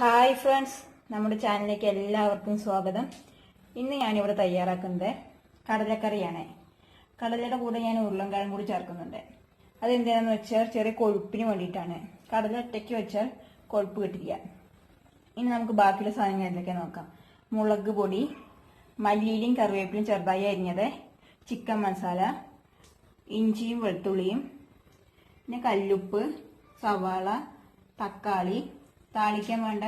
Hi friends നമ്മുടെ ചാനലിലേക്ക് എല്ലാവർക്കും സ്വാഗതം. ഇന്ന് ഞാനിവിടെ തയ്യാറാക്കുന്നത് കടലക്കറിയാണ്. കടലയുടെ കൂടെ ഞാൻ ഉരുളൻകിഴങ്ങ് കൂടി ചേർക്കുന്നുണ്ട്. അതെന്തിനാണെന്ന് വെച്ചാൽ ചെറിയ കൊഴുപ്പിന് വേണ്ടിയിട്ടാണ്. കടല ഒറ്റയ്ക്ക് വെച്ചാൽ കൊഴുപ്പ് കിട്ടില്ല. ഇനി നമുക്ക് ബാക്കിയുള്ള സാധനങ്ങൾ സാധനങ്ങളിലേക്ക് നോക്കാം. മുളക് പൊടി മല്ലിയിലും കറിവേപ്പിലും ചെറുതായി അരിഞ്ഞത് ചിക്കൻ മസാല ഇഞ്ചിയും വെളുത്തുള്ളിയും പിന്നെ കല്ലുപ്പ് സവാള തക്കാളി താളിക്കാൻ വേണ്ട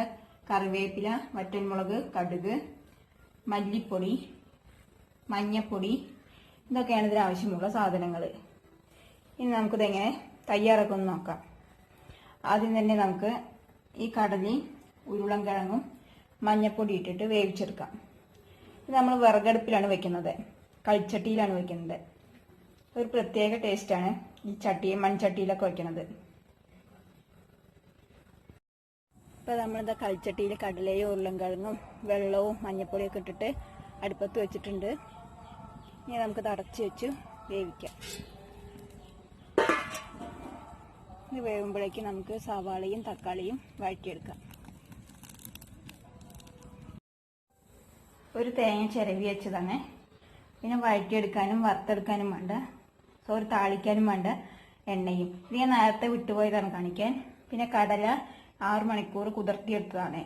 കറിവേപ്പില വറ്റൻമുളക് കടുക് മല്ലിപ്പൊടി മഞ്ഞപ്പൊടി ഇതൊക്കെയാണ് ഇതിന് ആവശ്യമുള്ള സാധനങ്ങൾ ഇനി നമുക്കിതെങ്ങനെ തയ്യാറാക്കുമെന്ന് നോക്കാം. ആദ്യം തന്നെ നമുക്ക് ഈ കടലി ഉരുളൻകിഴങ്ങും മഞ്ഞപ്പൊടി ഇട്ടിട്ട് വേവിച്ചെടുക്കാം. ഇത് നമ്മൾ വിറകടുപ്പിലാണ് വെക്കുന്നത്. കളിച്ചട്ടിയിലാണ് വെക്കുന്നത്. ഒരു പ്രത്യേക ടേസ്റ്റാണ് ഈ ചട്ടി മൺചട്ടിയിലൊക്കെ വെക്കുന്നത്. ഇപ്പൊ നമ്മളിതാ കളിച്ചട്ടിയിൽ കടലയും ഉരുളൻകിഴങ്ങും വെള്ളവും മഞ്ഞപ്പൊടിയൊക്കെ ഇട്ടിട്ട് അടുപ്പത്ത് വെച്ചിട്ടുണ്ട്. ഇനി നമുക്ക് തടച്ച് വെച്ച് വേവിക്കാം. ഇത് വേവുമ്പോഴേക്ക് നമുക്ക് സവാളയും തക്കാളിയും വഴറ്റിയെടുക്കാം. ഒരു തേങ്ങ ചിരവി വെച്ചതാണ്. പിന്നെ വഴറ്റിയെടുക്കാനും വറുത്തെടുക്കാനും വേണ്ട. സോറി താളിക്കാനും വേണ്ട എണ്ണയും. ഇത് ഞാൻ നേരത്തെ വിട്ടുപോയതാണ് കാണിക്കാൻ. പിന്നെ കടല ആറു മണിക്കൂർ കുതിർത്തിയെടുത്തതാണ്.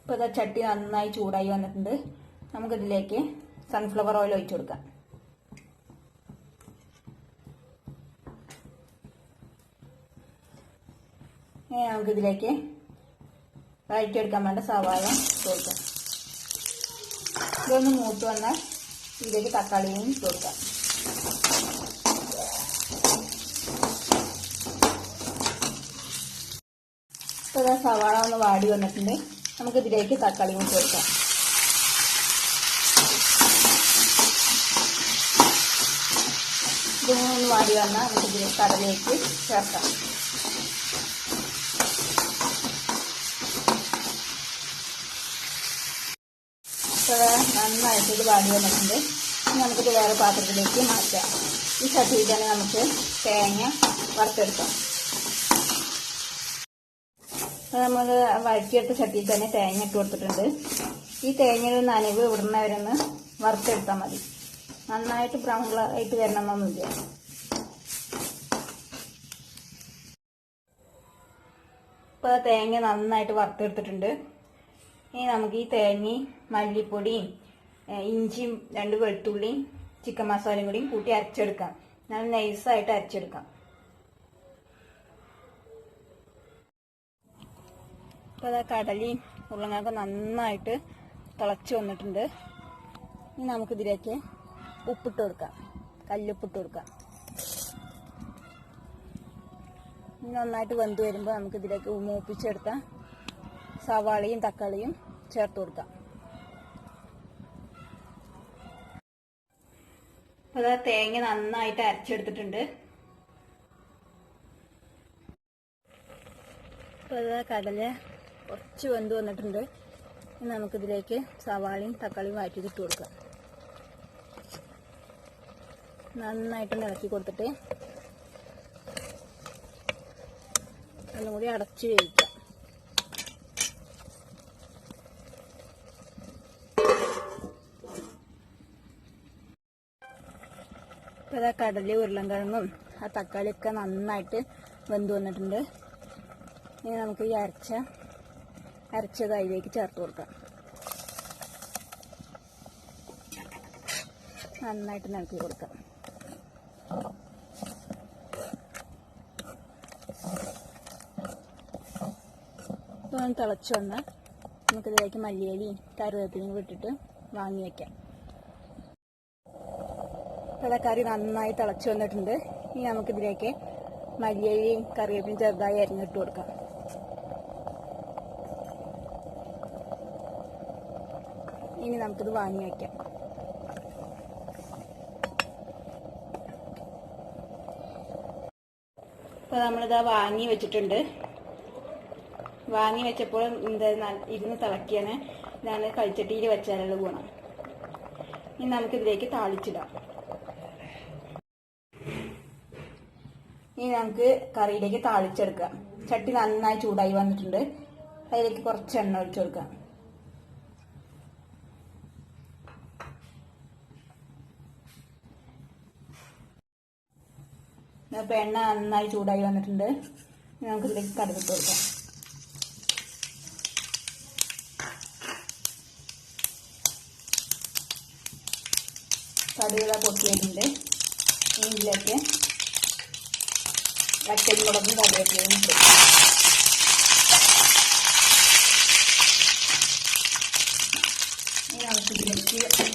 ഇപ്പൊ ഇതാ ചട്ടി നന്നായി ചൂടായി വന്നിട്ടുണ്ട്. നമുക്കിതിലേക്ക് സൺഫ്ലവർ ഓയിൽ ഒഴിച്ചു കൊടുക്കാം. ഇനി നമുക്കിതിലേക്ക് വഴറ്റിയെടുക്കാൻ വേണ്ട സവാള കൊടുക്കാം ഇതൊന്ന് മൂത്ത് വന്നാൽ ഇതിലേക്ക് തക്കാളിയും കൊടുക്കാം ഇപ്പോൾ സവാള ഒന്ന് വാടി വന്നിട്ടുണ്ട്. നമുക്ക് ഇതിലേക്ക് തക്കാളി കൂടി ചേർക്കാം ഇതൊന്ന് വാടി വന്നാൽ നമുക്ക് ഇതിലേക്ക് കടലേക്ക് ചേർക്കാം. ഇപ്പോൾ നന്നായിട്ട് വാടി വന്നിട്ടുണ്ട്. നമുക്കിത് വേറെ പാത്രത്തിലേക്ക് മാറ്റാം. ഈ ചട്ടിയിൽ തന്നെ നമുക്ക് തേങ്ങ വറുത്തെടുക്കാം. നമ്മൾ വഴറ്റിയെടുത്ത ചട്ടിയിൽ തന്നെ തേങ്ങ ഇട്ട് കൊടുത്തിട്ടുണ്ട്. ഈ തേങ്ങയുടെ നനവ് ഇവിടുന്നവരൊന്ന് വറുത്തെടുത്താൽ മതി. നന്നായിട്ട് ബ്രൗൺ വരണം വരണമെന്നൊന്നുമില്ല. ഇപ്പോൾ തേങ്ങ നന്നായിട്ട് വറുത്തെടുത്തിട്ടുണ്ട്. ഇനി നമുക്ക് ഈ തേങ്ങയും മല്ലിപ്പൊടിയും ഇഞ്ചിയും രണ്ട് വെളുത്തുള്ളിയും ചിക്കൻ മസാലയും കൂടിയും കൂട്ടി അരച്ചെടുക്കാം. നല്ല നൈസായിട്ട് അരച്ചെടുക്കാം. ഇപ്പോൾ അതാ കടലയും ഉരുളങ്ങൊക്കെ നന്നായിട്ട് തിളച്ച് വന്നിട്ടുണ്ട്. ഇനി നമുക്കിതിലേക്ക് ഉപ്പിട്ട് കൊടുക്കാം. കല്ലുപ്പിട്ട് കൊടുക്കാം. ഇനി നന്നായിട്ട് വെന്ത് വരുമ്പോൾ നമുക്കിതിലേക്ക് മൂപ്പിച്ചെടുത്ത സവാളയും തക്കാളിയും ചേർത്ത് കൊടുക്കാം. അപ്പോൾ അതാ തേങ്ങ നന്നായിട്ട് അരച്ചെടുത്തിട്ടുണ്ട്. അപ്പോൾ അതാ കടല കുറച്ച് വെന്ത് വന്നിട്ടുണ്ട്. ഇനി നമുക്കിതിലേക്ക് സവാളയും തക്കാളിയും വാറ്റിയിട്ട് ഇട്ട് കൊടുക്കാം. നന്നായിട്ട് ഇളക്കി കൊടുത്തിട്ട് ഒന്നും കൂടി അടച്ച് വേവിക്കാം. ഇപ്പോൾ ഇതാ കടലി ഉരുളൻകിഴങ്ങും ആ തക്കാളിയൊക്കെ നന്നായിട്ട് വെന്ത് വന്നിട്ടുണ്ട്. ഇനി നമുക്ക് ഈ അരച്ച അരച്ചത് അതിലേക്ക് ചേർത്ത് കൊടുക്കാം. നന്നായിട്ട് നനക്കി കൊടുക്കാം. ഒന്ന് തിളച്ച് വന്ന് നമുക്കിതിലേക്ക് മല്ലിയിലയും കറിവേപ്പിലയും വിട്ടിട്ട് വാങ്ങി വയ്ക്കാം തിളക്കറി നന്നായി തിളച്ച് വന്നിട്ടുണ്ട്. ഇനി നമുക്കിതിലേക്ക് മല്ലിയിലയും കറിവേപ്പിലയും ചെറുതായി അരിഞ്ഞിട്ട് കൊടുക്കാം. ഇനി നമുക്കിത് വാങ്ങി വയ്ക്കാം ഇപ്പോൾ നമ്മളിതാ വാങ്ങി വെച്ചിട്ടുണ്ട്. വാങ്ങി വെച്ചപ്പോൾ എന്താ ഇരുന്ന് തിളക്കിയാണ്. ഇതാണ് കഴിച്ചട്ടിയിൽ വെച്ചാലുള്ള ഗുണം. ഇനി നമുക്കിതിലേക്ക് താളിച്ചിടാം. ഇനി നമുക്ക് കറിയിലേക്ക് താളിച്ചെടുക്കാം. ചട്ടി നന്നായി ചൂടായി വന്നിട്ടുണ്ട്. അതിലേക്ക് കുറച്ച് എണ്ണ ഒഴിച്ചു കൊടുക്കാം. ഇപ്പൊ എണ്ണ നന്നായി ചൂടായി വന്നിട്ടുണ്ട്. നമുക്ക് ഇതിലേക്ക് കടുകിട്ട് കൊടുക്കാം. കടുകള പൊട്ടിയിട്ടുണ്ട്. ഇതിലേക്ക് വറ്റൽമുളകും കറിവേപ്പിലയും ഇട്ട് ഇനി നമുക്ക് ഇതിലേക്ക്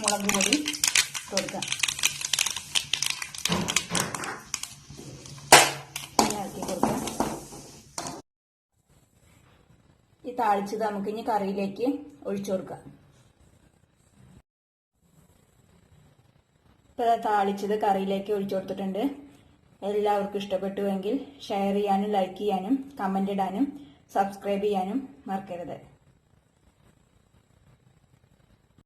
മുളക് പൊടി ഇട്ട് കൊടുക്കാം ഇനി ഇളക്കി കൊടുക്കാം ഈ താളിച്ചത് നമുക്ക് ഇനി കറിയിലേക്ക് ഒഴിച്ചു കൊടുക്കാം. ഇപ്പോൾ താളിച്ചത് കറിയിലേക്ക് ഒഴിച്ചു കൊടുത്തിട്ടുണ്ട്. എല്ലാവർക്കും ഇഷ്ടപ്പെട്ടുവെങ്കിൽ ഷെയർ ചെയ്യാനും ലൈക്ക് ചെയ്യാനും കമന്റ് ഇടാനും സബ്സ്ക്രൈബ് ചെയ്യാനും മറക്കരുത്.